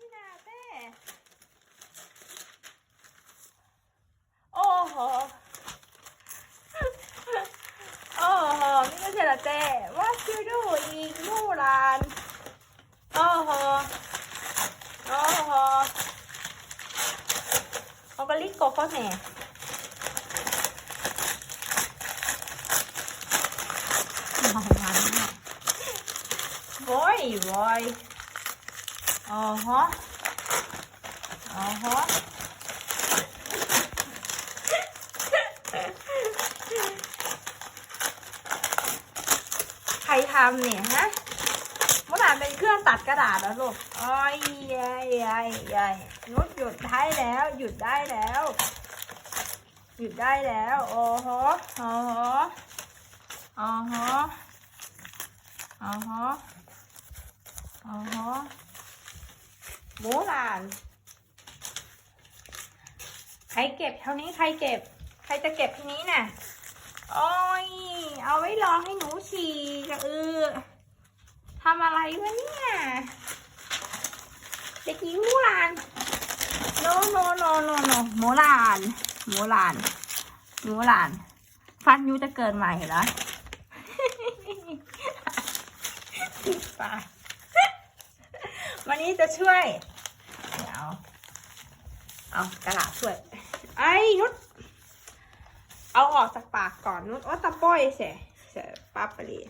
ชินาเต้โอ้โหโอ้โหมิโนเชนาเต้ what you do อีกมู่รานโอ้โหโอ้โหเอากะลิโกเขาแหน่มองมันเนี่ย Boy, boy. Uh huh. Uh huh. ใครทำเนี่ยฮะเมื่อไหร่เป็นเครื่องตัดกระดาษแล้วลูกอ้อยใหญ่ใหญ่ใหญ่นุดหยุดได้แล้ว หยุดได้แล้ว หยุดได้แล้ว โอ้โหโอ้โหโอ้โหโอ้โหอ๋อฮะห มูหลานใครเก็บเท่านี้ใครเก็บ ใครจะเก็บทีนี้น่ะ โอ้ย เอาไว้รอให้หนูฉี่จะเออทำอะไรวะเนี่ยเด็กหญิงหมูหลานโนโนโนโนโนหมูหลานหมูหลานหมูหลาน ฟันยูจะเกิดใหม่เหรอปวันนี้จะช่วย เอากระดาษช่วย ไอ้นุชเอาออกจากปากก่อนนุชโอ้ตะป้อยเสียเสียปั๊บไปเลย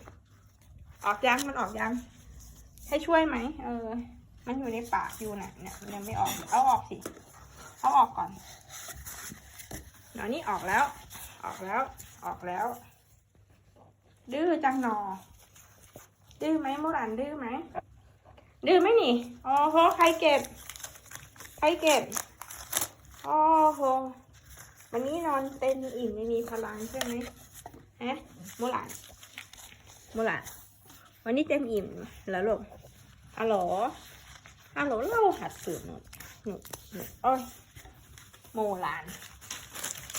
ออกยังมันออกยังให้ช่วยไหมเออ มันอยู่ในปากอยู่น่ะเนี่ยยังไม่ออกเอาออกสิเอาออกก่อนเดี๋ยวนี้ออกแล้ว ออกแล้ว ออกแล้ว ดื้อจังหนอ ดื้อไหมโมรันดื้อไหมดื้อไหมนี่โอ้โหใครเก็บ ใครเก็บ โอ้โหวันนี้นอนเต็มอิ่มไม่มีพลังใช่ไหมฮะโมหลานโมหลานวันนี้เต็มอิ่มแล้วลูกฮัลโหลฮัลโหลเราหัดสืบหนูหนูหนูโอ้ยโมหลาน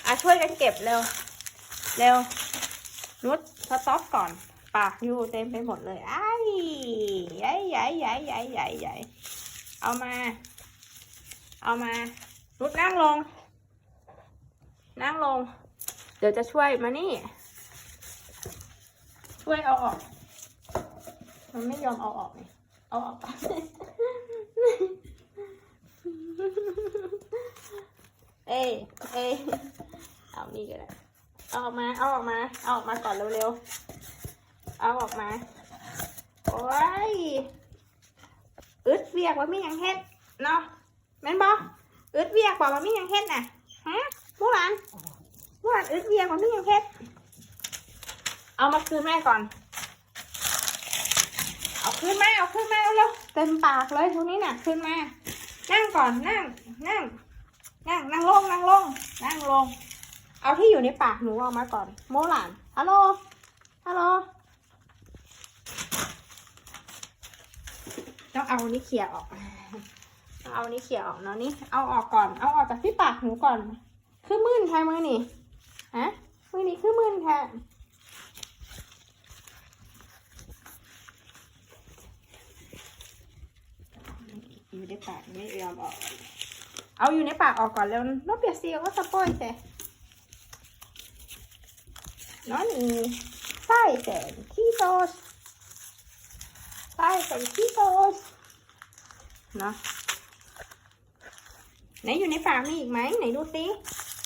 อะช่วยกันเก็บเร็ว เร็ว นุชสต็อปก่อน ปากอยู่เต็มไปหมดเลยไอ้ใหญ่ใหญ่ใหญ่ใหญ่ใหญ่ใหญ่เอามา เอามา นุชนั่งลง นั่งลง เดี๋ยวจะช่วยมานี่ ช่วยเอาออก มันไม่ยอมเอาออกนี่เอาออกเอ้เอ้เอานี่ก็ได้เอาออกมา เอาออกมา เอาออกมาก่อนเร็วๆ เอาออกมา โอ้ย อึดเวียกว่ามีหยังเฮ็ดเนาะแม่นบ่อึดเว่ามียังเฮ็ดน่ะฮะผู้หลานผู้หลานอึดเวียว่ามียังเฮ็ด เอามาคืนแม่ก่อน เอาคืนแม่เอาคืนแม่เร็วๆเต็มปากเลยตรงนี้น่ะคืนแม่นั่งก่อนนั่งนั่งนั่งนั่งลงนั่งลงนั่งลง เอาที่อยู่ในปากหนูออกมาก่อน โมหลานฮัลโหลฮัลโหลต้องเอานี้เขี่ยออก เอานี้เขี่ยออกเนาะนี่เอาออกก่อน เอาออกจากที่ปากหนูก่อน คือมื่นแทนมือนี่ฮะมือนี่คือมื่นแทนอยู่ในปากไม่ยอมออก เอาอยู่ในปากออกก่อนแล้วนกเปียกเซียวก็สปอยเสน้องนี่ไส้แสนคีโตสไส้แสนคีโตสเนาะ ไหนอยู่ในปากมีอีกไหมไหนดูสิ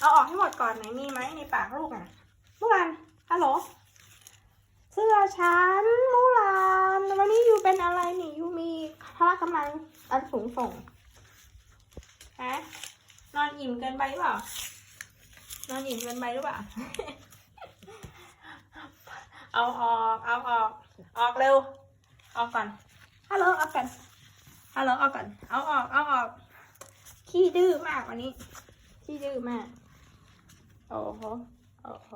เอาออกให้หมดก่อนไหนมีไหมในปากลูกอะมูลันฮัลโหลเสื้อฉันมูลันวันนี้อยู่เป็นอะไรนี่อยู่มีพละกำลังอันสูงส่งฮะนอนอิ่มเกินไปหรือเปล่านอนอิ่มเกินไปหรือเปล่าเอาออกเอาออกออกเร็วออกก่อนฮัลโหลออกก่อนฮัลโหลออกก่อนเอาออกเอาออก ขี้ดื้อมากวันนี้ขี้ดื้อมากโอ้โหโอ้โห